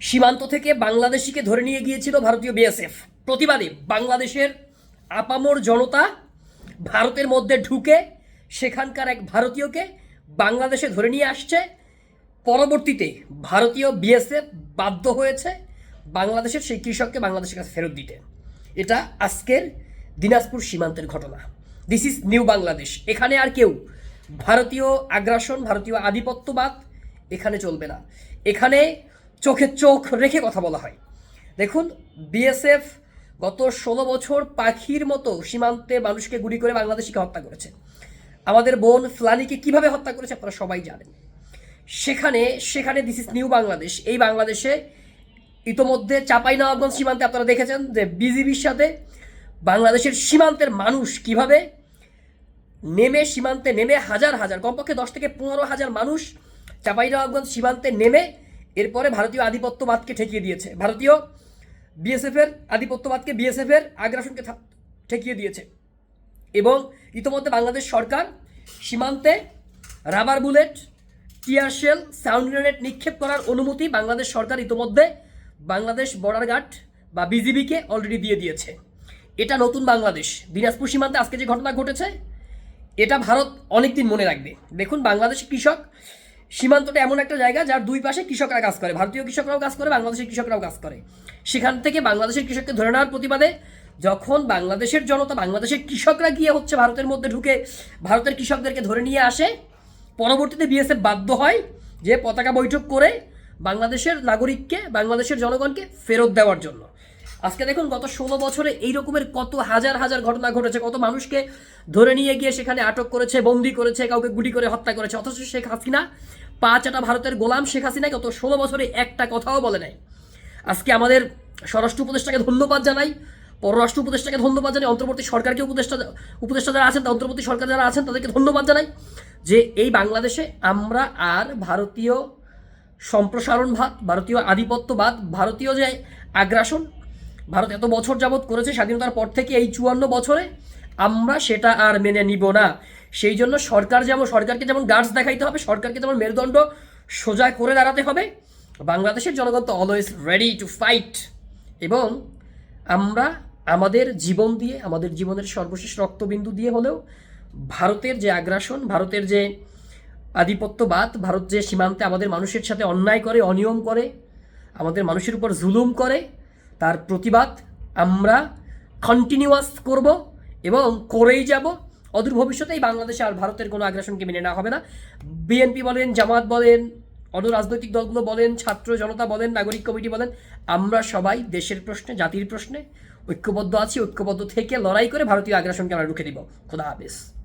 সীমান্ত থেকে বাংলাদেশিকে ধরে নিয়ে গিয়েছিল ভারতীয় বিএসএফ। প্রতিবাদে বাংলাদেশের আপামর জনতা ভারতের মধ্যে ঢুকে সেখানকার এক ভারতীয়কে বাংলাদেশে ধরে নিয়ে আসছে। পরবর্তীতে ভারতীয় বিএসএফ বাধ্য হয়েছে বাংলাদেশের সেই কৃষককে বাংলাদেশের কাছে ফেরত দিতে। এটা আজকের দিনাজপুর সীমান্তের ঘটনা। দিস ইজ নিউ বাংলাদেশ এখানে আর কেউ ভারতীয় আগ্রাসন, ভারতীয় আধিপত্যবাদ এখানে চলবে না। এখানে চোখে চোখ রেখে কথা বলা হয়। দেখুন, বিএসএফ গত ষোলো বছর পাখির মতো সীমান্তে মানুষকে গুলি করে বাংলাদেশিকে হত্যা করেছে। আমাদের বোন ফ্লানিকে কীভাবে হত্যা করেছে আপনারা সবাই জানেন। সেখানে সেখানে দিস ইজ নিউ বাংলাদেশ এই বাংলাদেশে ইতোমধ্যে চাঁপাইনবাবগঞ্জ সীমান্তে আপনারা দেখেছেন যে বিজিবির সাথে বাংলাদেশের সীমান্তের মানুষ কীভাবে নেমে সীমান্তে নেমে হাজার হাজার, কমপক্ষে দশ থেকে পনেরো হাজার মানুষ চাঁপাইনবাবগঞ্জ সীমান্তে নেমে এরপরে ভারতীয় আধিপত্যবাদকে ঠেকিয়ে দিয়েছে। ভারতীয় বিএসএফের আধিপত্যবাদকে বিএসএফের আগ্রাসনকে ঠেকিয়ে দিয়েছে। এবং ইতোমধ্যে বাংলাদেশ সরকার সীমান্তে rubber bullet tear shell sound grenade নিক্ষেপ করার অনুমতি বাংলাদেশ সরকার ইতোমধ্যে বাংলাদেশ বর্ডার গার্ড বা বিজিবিকে অলরেডি দিয়ে দিয়েছে। এটা নতুন বাংলাদেশ। দিনাজপুর সীমান্তে আজকে যে ঘটনা ঘটেছে, এটা ভারত অনেকদিন মনে রাখবে। দেখুন বাংলাদেশ কৃষক সীমান্তটা এমন একটা জায়গা যার দুই পাশে কৃষকরা কাজ করে, ভারতীয় কৃষকরাও কাজ করে, বাংলাদেশের কৃষকরাও কাজ করে। সেখান থেকে বাংলাদেশের কৃষককে ধরে নেওয়ার প্রতিবাদে যখন বাংলাদেশের জনতা, বাংলাদেশের কৃষকরা গিয়ে হচ্ছে ভারতের মধ্যে ঢুকে ভারতের কৃষকদেরকে ধরে নিয়ে আসে, পরবর্তীতে বিএসএফ বাধ্য হয় যে পতাকা বৈঠক করে বাংলাদেশের নাগরিককে, বাংলাদেশের জনগণকে ফেরত দেওয়ার জন্য। আজকে দেখুন গত ষোলো বছরে এই রকমের কত হাজার হাজার ঘটনা ঘটেছে, কত মানুষকে ধরে নিয়ে গিয়ে সেখানে আটক করেছে, বন্দি করেছে, কাউকে গুলি করে হত্যা করেছে। অথচ শেখ হাসিনা পাঁচ আটা ভারতের গোলাম শেখ হাসিনা গত ষোলো বছরে একটা কথাও বলে নাই। আজকে আমাদের স্বরাষ্ট্র উপদেষ্টাকে ধন্যবাদ জানাই, পররাষ্ট্র উপদেষ্টাকে ধন্যবাদ জানাই, অন্তর্বর্তী সরকারকে উপদেষ্টা উপদেষ্টা যারা আছেন, অন্তর্বর্তী সরকার যারা আছেন, তাদেরকে ধন্যবাদ জানাই যে এই বাংলাদেশে আমরা আর ভারতীয় সম্প্রসারণবাদ, ভারতীয় আধিপত্যবাদ, ভারতীয় যে আগ্রাসন, ভারত এত বছর যাবৎ করেছে, স্বাধীনতার পর থেকে এই চুয়ান্ন বছরে আমরা সেটা আর মেনে নিব না। সেই জন্য সরকার যেমন সরকারকে যেমন গার্ডস দেখাইতে হবে, সরকারকে যেমন মেরুদণ্ড সোজা করে দাঁড়াতে হবে, বাংলাদেশের জনগণ তো অলওয়েজ রেডি টু ফাইট এবং আমরা আমাদের জীবন দিয়ে, আমাদের জীবনের সর্বশেষ রক্তবিন্দু দিয়ে হলেও ভারতের যে আগ্রাসন, ভারতের যে আধিপত্যবাদ, ভারত যে সীমান্তে আমাদের মানুষের সাথে অন্যায় করে, অনিয়ম করে, আমাদের মানুষের উপর জুলুম করে, তার প্রতিবাদ আমরা কন্টিনিউয়াস করব। এবং করেই যাব। অদূর ভবিষ্যতেই বাংলাদেশে আর ভারতের কোনো আগ্রাসনকে মেনে নেওয়া হবে না। বিএনপি বলেন, জামাত বলেন, অন্য রাজনৈতিক দলগুলো বলেন, ছাত্র জনতা বলেন, নাগরিক কমিটি বলেন, আমরা সবাই দেশের প্রশ্নে, জাতির প্রশ্নে ঐক্যবদ্ধ আছি। ঐক্যবদ্ধ থেকে লড়াই করে ভারতীয় আগ্রাসনকে আমরা রুখে দিব। খোদা হাফেজ।